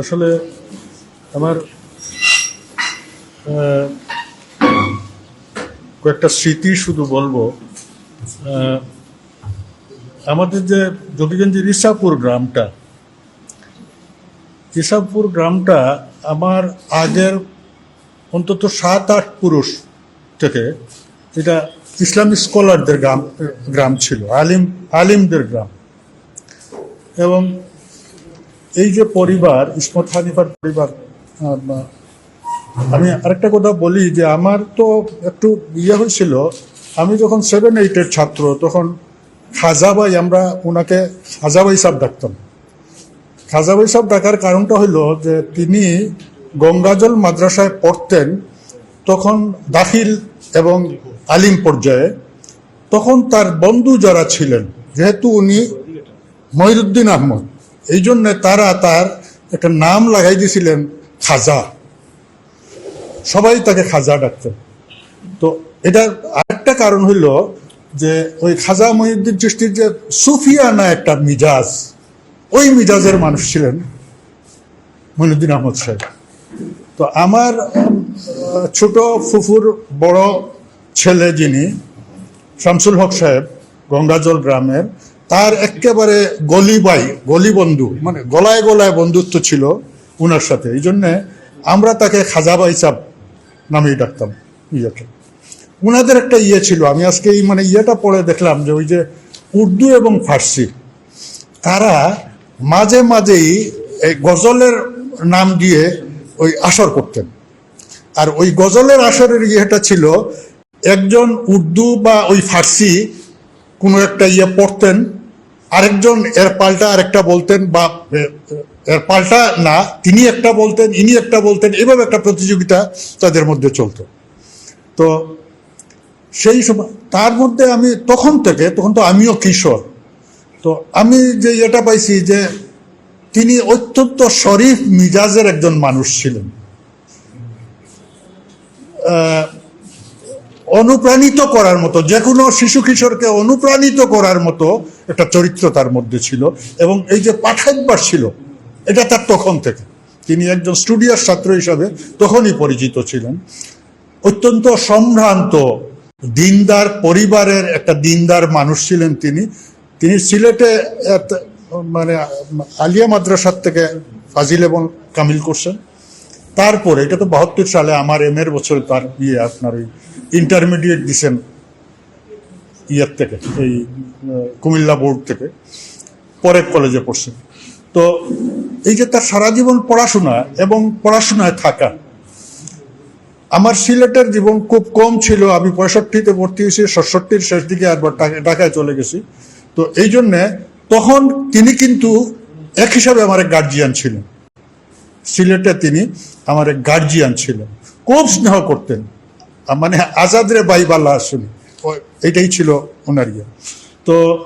আসলে আমার কয়েকটা স্মৃতি শুধু বলব। আমাদের যে যোগীগঞ্জ রিসাপুর গ্রামটা রিসাপুর গ্রামটা আমার আগের অন্তত সাত, আট পুরুষ থেকে এটা ইসলামিক স্কলারদের গ্রাম গ্রাম ছিল, আলিম, আলিমদের গ্রাম। এবং এই যে পরিবার ইসমত হানিফার পরিবার আমি আরেকটা কথা বলি যে আমার তো একটু ইয়ে হয়েছিল, আমি যখন সেভেন এইটের ছাত্র, তখন খাজাবাই আমরা ওনাকে খাজাবাই সাহেব ডাকতাম। খাজাবাই সাহেব ডাকার কারণটা হলো যে তিনি গঙ্গাজল মাদ্রাসায় পড়তেন, তখন দাখিল এবং আলিম পর্যায়ে, তখন তার বন্ধু যারা ছিলেন, যেহেতু উনি মহিরুদ্দিন আহমদ এই জন্য তারা তার একটা নাম লাগাই দিয়েছিলেন খাজা। সবাই তাকে খাজা ডাকতেন তো এটার আরেকটা কারণ হইল যে ওই খাজা মহিউদ্দিন চিস্তির যে সুফিয়ানা একটা মিজাজ, ওই মিজাজের মানুষ ছিলেন মহিনুদ্দিন আহমদ সাহেব। তো আমার ছোট ফুফুর বড় ছেলে যিনি শামসুল হক সাহেব গঙ্গাজল গ্রামের তার একেবারে গলিবাই গলি বন্ধু মানে গলায় গলায় বন্ধুত্ব ছিল উনার সাথে। এই জন্যে আমরা তাকে খাজাবাই সাহ নামেই ডাকতাম ইয়েকে। উনাদের একটা ইয়ে ছিল, আমি আজকে এই মানে ইয়েটা পড়ে দেখলাম যে ওই যে উর্দু এবং ফার্সি, তারা মাঝে মাঝেই এই গজলের নাম দিয়ে ওই আসর করতেন। আর ওই গজলের আসরের ইয়েটা ছিল, একজন উর্দু বা ওই ফার্সি কোনো একটা ইয়ে পড়তেন আরেকজন এর পাল্টা আরেকটা বলতেন বা এর পাল্টা না, তিনি একটা বলতেন, ইনি একটা বলতেন, এভাবে একটা প্রতিযোগিতা তাদের মধ্যে চলতো। তো সেই সময়, তার মধ্যে আমি তখন থেকে, তখন তো আমিও কিশোর, তো আমি যে এটা পাইছি যে তিনি অত্যন্ত শরীফ মিজাজের একজন মানুষ ছিলেন। অনুপ্রাণিত করার মতো যে কোনো শিশু কিশোরকে অনুপ্রাণিত করার মতো একটা চরিত্র তার মধ্যে ছিল। এবং এই যে পাঠাইবার ছিল, এটা তার তখন থেকে। তিনি একজন স্টুডিয়ার ছাত্র হিসাবে তখনই পরিচিত ছিলেন। অত্যন্ত সম্ভ্রান্ত, দিনদার পরিবারের একটা দিনদার মানুষ ছিলেন তিনি। তিনি সিলেটে মানে আলিয়া মাদ্রাসার থেকে ফাজিল এবং কামিল করছেন। তারপরে, এটা তো বাহাত্তর সালে আমার এম এর বছর তার ইয়ে আপনার ওই ইন্টারমিডিয়েট দিছেন ইয়ের থেকে, এই কুমিল্লা বোর্ড থেকে পরে কলেজে পড়ছেন তো এই যে তার সারা জীবন পড়াশোনা এবং পড়াশোনায় থাকা, আমার সিলেটের জীবন খুব কম ছিল, আমি পঁয়ষট্টিতে ভর্তি হয়েছি ষষ্ঠটির শেষ দিকে একবার ঢাকা- ঢাকায় চলে গেছি। তো এই জন্যে তখন তিনি কিন্তু এক হিসাবে আমার গার্জিয়ান ছিলেন। সিলেটে তিনি আমার গার্জিয়ান ছিলেন। খুব স্নেহ করতেন। মানে আজাদরে বাইবাল্লা আসলে। এটাই ছিল ওনার ইয়ে। তো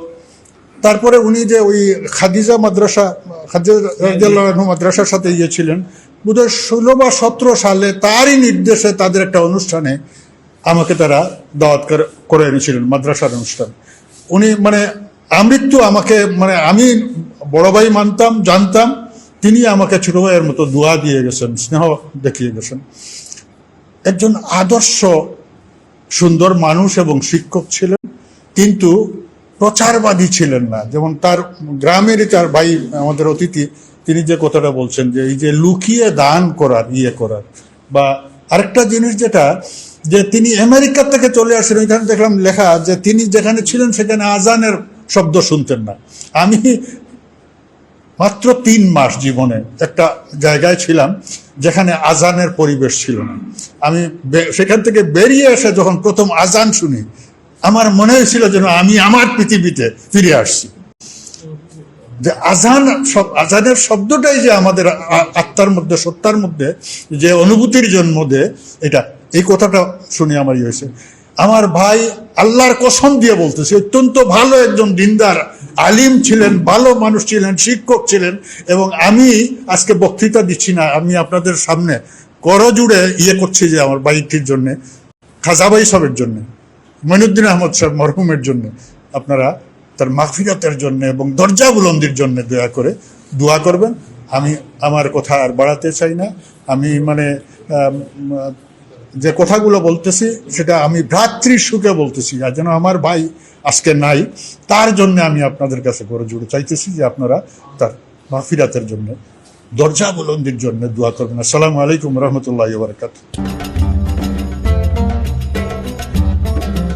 তারপরে উনি যে ওই খাদিজা মাদ্রাসা খাদিজা রাদিয়াল্লাহু মাদ্রাসার সাথে ইয়ে ছিলেন বোধহয় ষোলো বা সতেরো সালে তারই নির্দেশে তাদের একটা অনুষ্ঠানে আমাকে তারা দাওয়াত করে- করে এনেছিলেন মাদ্রাসার অনুষ্ঠান। উনি মানে আমৃত্যু আমাকে মানে আমি বড় ভাই মানতাম জানতাম তিনি আমাকে ছোট ভাইয়ের মতো দোয়া দিয়ে গেছেন, স্নেহ দেখিয়ে গেছেন। একজন আদর্শ, সুন্দর মানুষ এবং শিক্ষক ছিলেন, কিন্তু প্রচারবাদী ছিলেন না। যেমন তার গ্রামেরই তার ভাই, আমাদের অতিথি, তিনি যে কথাটা বলছেন যে, এই যে লুকিয়ে দান করার ইয়ে করার। বা আরেকটা জিনিস যেটা, যে তিনি আমেরিকা থেকে চলে আসেন, ওইখানে দেখলাম লেখা যে তিনি যেখানে ছিলেন, সেখানে আজানের শব্দ শুনতেন না। আমি মাত্র তিন মাস জীবনে একটা জায়গায় ছিলাম যেখানে আজানের পরিবেশ ছিল না। আমি সেখান থেকে বেরিয়ে এসে যখন প্রথম আজান শুনি, আমার মনে হয়েছিল যেন আমি আমার পৃথিবীতে ফিরে আসছি। যে আজান সব আজানের শব্দটাই যে আমাদের আত্মার মধ্যে, সত্তার মধ্যে যে অনুভূতির জন্ম দেয়, এটা এই কথাটা শুনে আমার ইয়ে হয়েছে। আমার ভাই আল্লাহর কসম দিয়ে বলতেছে অত্যন্ত ভালো একজন দিনদার, আলিম ছিলেন, ভালো মানুষ ছিলেন, শিক্ষক ছিলেন এবং আমি আজকে বক্তৃতা দিচ্ছি না, আমি আপনাদের সামনে করজুড়ে ইয়ে করছি যে আমার বাইকটির জন্য, খাজাবাই সাহেবের জন্য, মইনুদ্দিন আহমদ সাহেব মরহুমের জন্য, আপনারা তার মাগফিরাতের জন্য এবং দরজা বুলন্দির জন্য দয়া করে দোয়া করবেন। আমি, আমার কথা আর বাড়াতে চাই না। আমি মানে যে কথাগুলো বলতেছি, সেটা আমি ভ্রাতৃ সুখে বলতেছি, আর যেন আমার ভাই আজকে নাই, তার জন্য আমি আপনাদের কাছে করে জুড়ে চাইতেছি যে আপনারা তার মাফিরাতের জন্য, দরজা বুলন্দির জন্য দোয়া করবেন। আসসালামু আলাইকুম রহমতুল্লাহ বারকাত